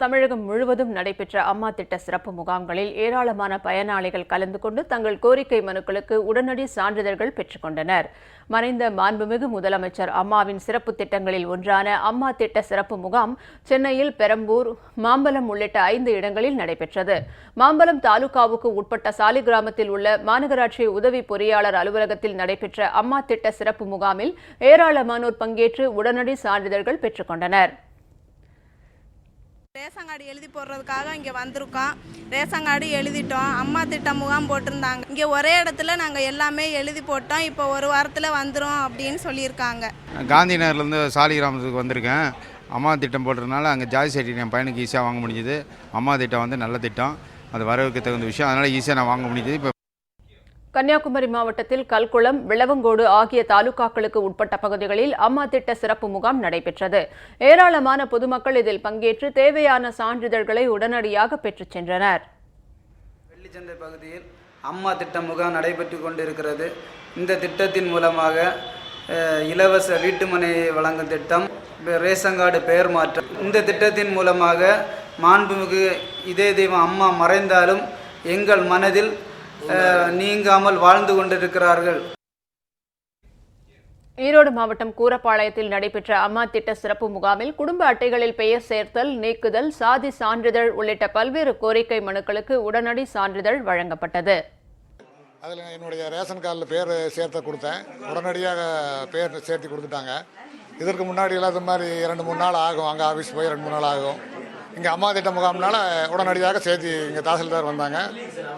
தமிழகம் முழுவதும் நடைபெற்ற அம்மா திட்ட சிறப்பு முகாம்களில் ஏராளமான பயனாளிகள் கலந்து கொண்டு தங்கள் கோரிக்கை மனுக்களுக்கு உடனடி சான்றிதழ்கள் பெற்றுக்கொண்டனர் மறைந்த மாண்புமிகு முதலமைச்சர் அம்மாவின் சிறப்பு திட்டங்களில் ஒன்றான அம்மா திட்ட சிறப்பு முகாம் சென்னையில் பெரம்பூர் மாம்பலம் உள்ளிட்ட ஐந்து இடங்களில் நடைபெற்றது. மாம்பலம் தாலுகாவுக்கு உட்பட்ட சாலிகிராமத்தில் உள்ள மாநகராட்சி உதவி பொறியாளர் அலுவலகத்தில் நடைபெற்ற அம்மா திட்ட சிறப்பு முகாமில் ஏராளமானோர் பங்கேற்று உடனடி சான்றிதழ்கள் பெற்றுக்கொண்டனர் ரேஷன் கார்டு எழுதி போடுறதுக்காக இங்கே வந்திருக்கோம். ரேஷன் கார்டு எழுதிட்டோம். அம்மா திட்டம் முகாம் போட்டிருந்தாங்க. இங்கே ஒரே இடத்துல நாங்கள் எல்லாமே எழுதி போட்டோம். இப்போ ஒரு வாரத்தில் வந்துடும் அப்படின்னு சொல்லியிருக்காங்க. காந்தி நகர்லேருந்து சாலிகிராமத்துக்கு வந்திருக்கேன். அம்மா திட்டம் போட்டதுனால அங்கே ஜாதி சர்டிஃபிகேட் என் பையனுக்கு ஈஸியாக வாங்க முடிஞ்சுது. அம்மா திட்டம் வந்து நல்ல திட்டம். அது வரவுக்கு தகுந்த விஷயம். அதனால் ஈஸியாக நான் வாங்க முடிஞ்சுது. இப்போ கன்னியாகுமரி மாவட்டத்தில் கல்குளம் விளவங்கோடு ஆகிய தாலுகாக்களுக்கு உட்பட்ட பகுதிகளில் அம்மா திட்ட சிறப்பு முகாம் நடைபெற்றது. ஏராளமான பொதுமக்கள் இதில் பங்கேற்று தேவையான சான்றிதழ்களை உடனடியாக பெற்றுச் சென்றனர். வெள்ளிச்சந்தை பகுதியில் அம்மா திட்ட முகாம் நடைபெற்று கொண்டிருக்கிறது. இந்த திட்டத்தின் மூலமாக இலவச வீட்டுமனை வழங்கும் திட்டம் ரேஷன் கார்டு பெயர் மாற்றம். இந்த திட்டத்தின் மூலமாக மாண்புமிகு இதே தெய்வம் அம்மா மறைந்தாலும் எங்கள் மனதில் நீங்காமல் வாழ்ந்து கொண்டிருக்கிறார்கள். ஈரோடு மாவட்டம் கூரப்பாளையத்தில் நடைபெற்ற அம்மா திட்ட சிறப்பு முகாமில் குடும்ப அட்டைகளில் பெயர் சேர்த்தல் நீக்குதல் சாதி சான்றிதழ் உள்ளிட்ட பல்வேறு கோரிக்கை மனுக்களுக்கு உடனடி சான்றிதழ் வழங்கப்பட்டது. அதில் என்னுடைய ரேஷன் கார்டில் பேர் சேர்த்த கொடுத்தேன். உடனடியாக பேர் சேர்த்து கொடுத்துட்டாங்க. இதற்கு முன்னாடி எல்லாம் இது மாதிரி இரண்டு மூணு நாள் ஆகும். அங்கே ஆஃபீஸ் போய் ரெண்டு மூணு நாள் ஆகும். இங்கே அம்மா திட்ட முகாம்னால உடனடியாக சேர்த்து இங்கே தாசில்தார் வந்தாங்க.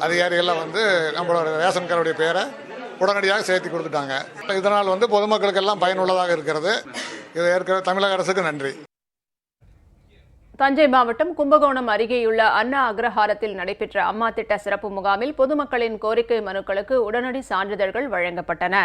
அதிகாரிகள்லாம் வந்து நம்மளோட ரேஷன் கார்டுடைய பேரை உடனடியாக சேர்த்து கொடுத்துட்டாங்க. இதனால் வந்து பொதுமக்களுக்கெல்லாம் பயனுள்ளதாக இருக்கிறது. இது ஏற்கனவே தமிழக அரசுக்கு நன்றி. தஞ்சை மாவட்டம் கும்பகோணம் அருகேயுள்ள அண்ணா அக்ரஹாரத்தில் நடைபெற்ற அம்மா திட்ட சிறப்பு முகாமில் பொதுமக்களின் கோரிக்கை மனுக்களுக்கு உடனடி சான்றிதழ்கள் வழங்கப்பட்டன.